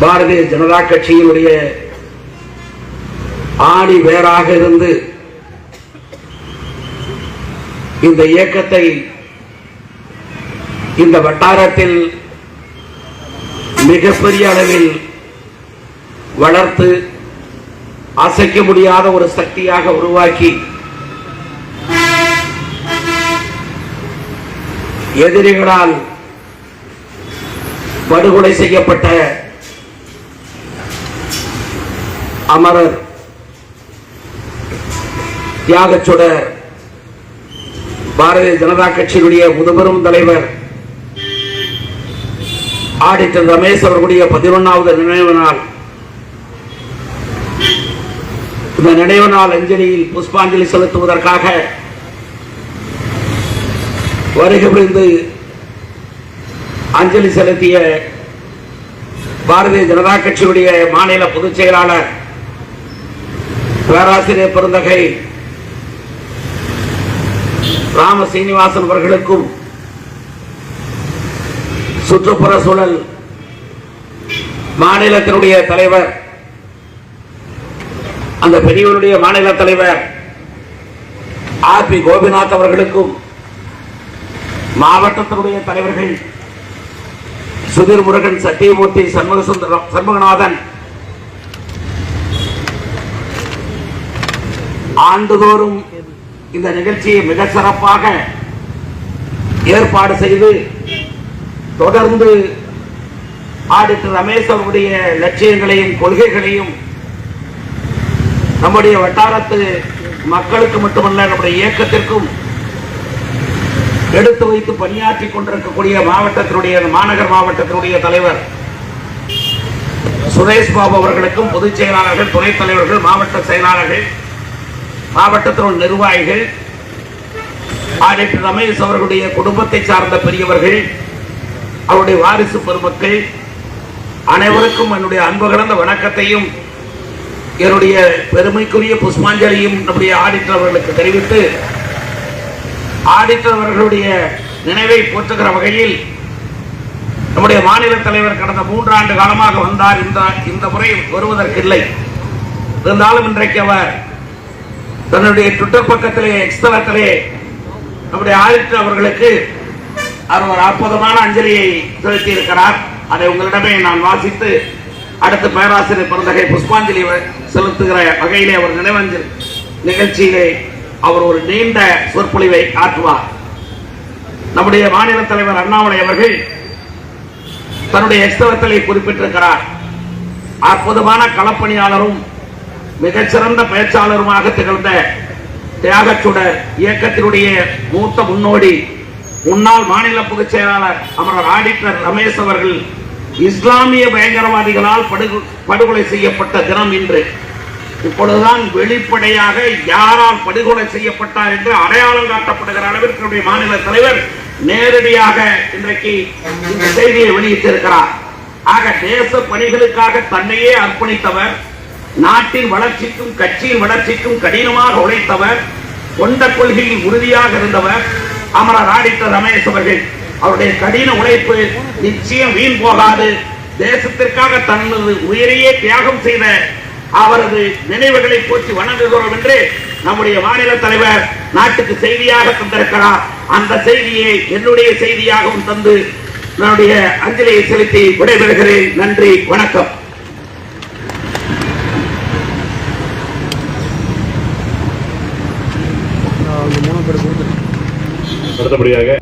பாரதிய ஜனதா கட்சியினுடைய ஆணி வேறாக இருந்து இந்த இயக்கத்தை இந்த வட்டாரத்தில் மிகப்பெரிய அளவில் வளர்த்து அசைக்க முடியாத ஒரு சக்தியாக உருவாக்கி எதிரிகளால் படுகொலை செய்யப்பட்ட அமரர் தியாகச்சுட பாரதிய ஜனதா கட்சியினுடைய முதுபெரும் தலைவர் ஆடிட்டர் ரமேஷ் அவர்களுடைய பதினொன்னாவது நினைவு நாள். இந்த நினைவு நாள் அஞ்சலியில் புஷ்பாஞ்சலி செலுத்துவதற்காக வருகை புரிந்து அஞ்சலி செலுத்திய பாரதிய ஜனதா கட்சியுடைய மாநில பொதுச் செயலாளர் பேராசிரியர் பெருந்தகை ராம சீனிவாசன் அவர்களுக்கும் சுற்றுப்புற சூழல் மாநிலத்தினுடைய தலைவர் அந்த பெரியவருடைய மாநில தலைவர் ஆர் பி கோபிநாத் அவர்களுக்கும் மாவட்டத்தினுடைய தலைவர்கள் சுதீர் முருகன் சத்தியமூர்த்தி சண்முக சுந்தரம் சண்முகநாதன் ஆண்டுதோறும் இந்த நிகழ்ச்சியை மிக சிறப்பாக ஏற்பாடு செய்து தொடர்ந்து ஆடிட்டர் ரமேஷ் அவருடைய லட்சியங்களையும் கொள்கைகளையும் நம்முடைய வட்டாரத்து மக்களுக்கு மட்டுமல்ல நம்முடைய இயக்கத்திற்கும் எடுத்து வைத்து பணியாற்றி கொண்டிருக்கக்கூடிய மாவட்டத்தினுடைய மாநகர் மாவட்டத்தினுடைய தலைவர் சுரேஷ் பாபு அவர்களுக்கும் பொதுச் செயலாளர்கள் துணைத் தலைவர்கள் மாவட்ட செயலாளர்கள் மாவட்டத்தினுடைய நிர்வாகிகள் ஆடிட்டர் ரமேஷ் அவர்களுடைய குடும்பத்தை சார்ந்த பெரியவர்கள் அவருடைய வாரிசு பெருமக்கள் அனைவருக்கும் என்னுடைய அன்பு கலந்த வணக்கத்தையும் என்னுடைய பெருமைக்குரிய புஷ்பாஞ்சலியும் நம்முடைய ஆடிட்டர் அவர்களுக்கு தெரிவித்து ஆடிட்டர் அவர்களுடைய நினைவை போற்றுகிற வகையில் நம்முடைய மாநில தலைவர் கடந்த மூன்றாண்டு காலமாக வந்தார். இந்த இந்த முறை வருவதற்கில்லை. இருந்தாலும் இன்றைக்கு அவர் தன்னுடைய ட்விட்டர் பக்கத்திலே எக்ஸ்தலத்திலே நம்முடைய ஆடிட்டர் அவர்களுக்கு அவர் ஒரு அற்புதமான அஞ்சலியை செலுத்தி இருக்கிறார் அதை உங்களிடமே நான் வாசித்து அடுத்து பேராசிரியர் பிறந்தகை புஷ்பாஞ்சலி செலுத்துகிற வகையிலே அவர் நினைவஞ்சல் நிகழ்ச்சியிலே அவர் ஒரு நீண்ட சொற்பொழிவை ஆற்றுவார். நம்முடைய மாநில தலைவர் அண்ணாமலை அவர்கள் தன்னுடைய எக்ஸ்தலத்திலே குறிப்பிட்டிருக்கிறார். அற்புதமான களப்பணியாளரும் மிகச்சிறந்த பேச்சாளருமாக திகழ்ந்த தியாகச்சுடர் இயக்கத்தினுடைய மூத்த முன்னோடி முன்னாள் மாநில பொதுச் செயலாளர் அமரர் ஆடிட்டர் ரமேஷ் அவர்கள் இஸ்லாமிய பயங்கரவாதிகளால் படுகொ- படுகொலை செய்யப்பட்ட தினம் இன்று. இப்பொழுதுதான் வெளிப்படையாக யாரால் படுகொலை செய்யப்பட்டார் என்று அடையாளம் காட்டப்படுகிற அளவிற்கு மாநில தலைவர் நேரடியாக இன்றைக்கு இந்த செய்தியை வெளியிட்டிருக்கிறார். ஆக தேச பணிகளுக்காக தன்னையே அர்ப்பணித்தவர் நாட்டின் வளர்ச்சிக்கும் கட்சியின் வளர்ச்சிக்கும் கடினமாக உழைத்தவர் கொண்ட கொள்கையில் உறுதியாக இருந்தவர் அமரர் ஆடிட்டர் ரமேஷ் அவர்கள். அவருடைய கடின உழைப்பு நிச்சயம் வீண் போகாது. தேசத்திற்காக தனது உயிரையே தியாகம் செய்த அவரது நினைவுகளை போற்றி வணங்குகிறோம் என்று நம்முடைய மாநில தலைவர் நாட்டுக்கு செய்தியாக தந்திருக்கிறார். அந்த செய்தியை என்னுடைய செய்தியாகவும் தந்து என்னுடைய அஞ்சலியை செலுத்தி விடைபெறுகிறேன். நன்றி வணக்கம். அடுத்தபடியாக